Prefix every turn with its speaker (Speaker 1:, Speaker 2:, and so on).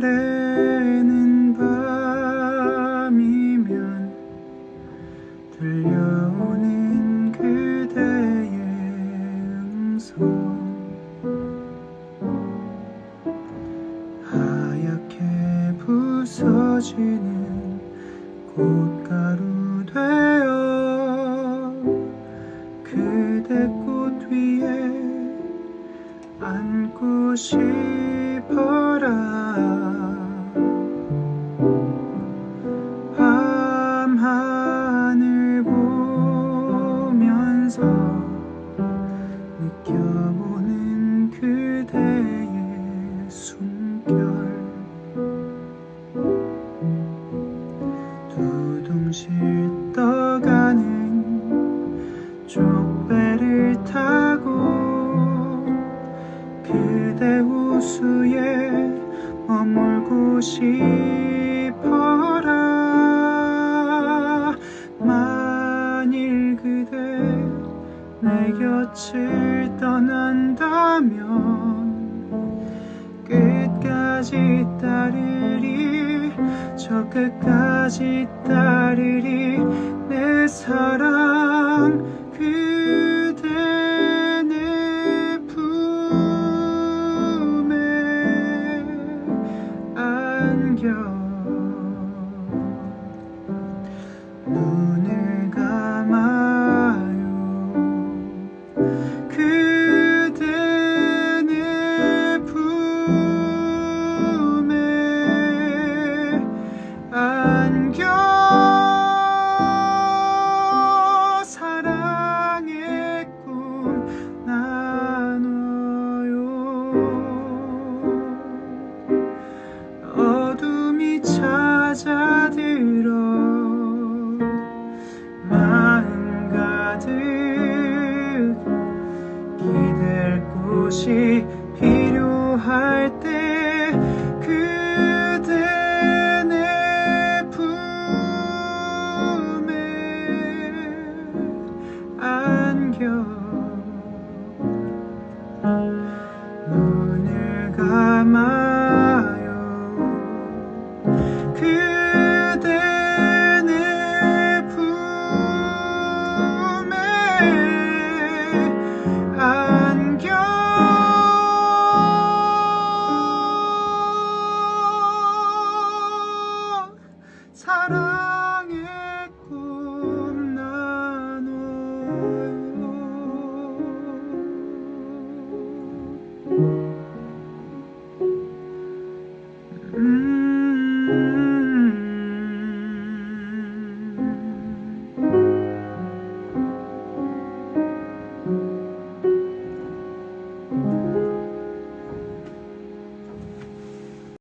Speaker 1: 바래는 밤이면 들려오는 그대의 음성. 하얗게 부서지는 꽃가루 되어 그대 꽃 위에 앉고 싶 느껴보는 그대의 숨결. 두둥실 떠가는 족배를 타 싶어라. 만일 그대 내 곁을 떠난다면 끝까지 따르리 저 끝까지 따르리 내 사랑 눈을 감아요. 그대 내 품에 안겨 사랑의 꿈 나눠요. 어둠이 찾아들어 기댈 곳이 필요할 때 사랑.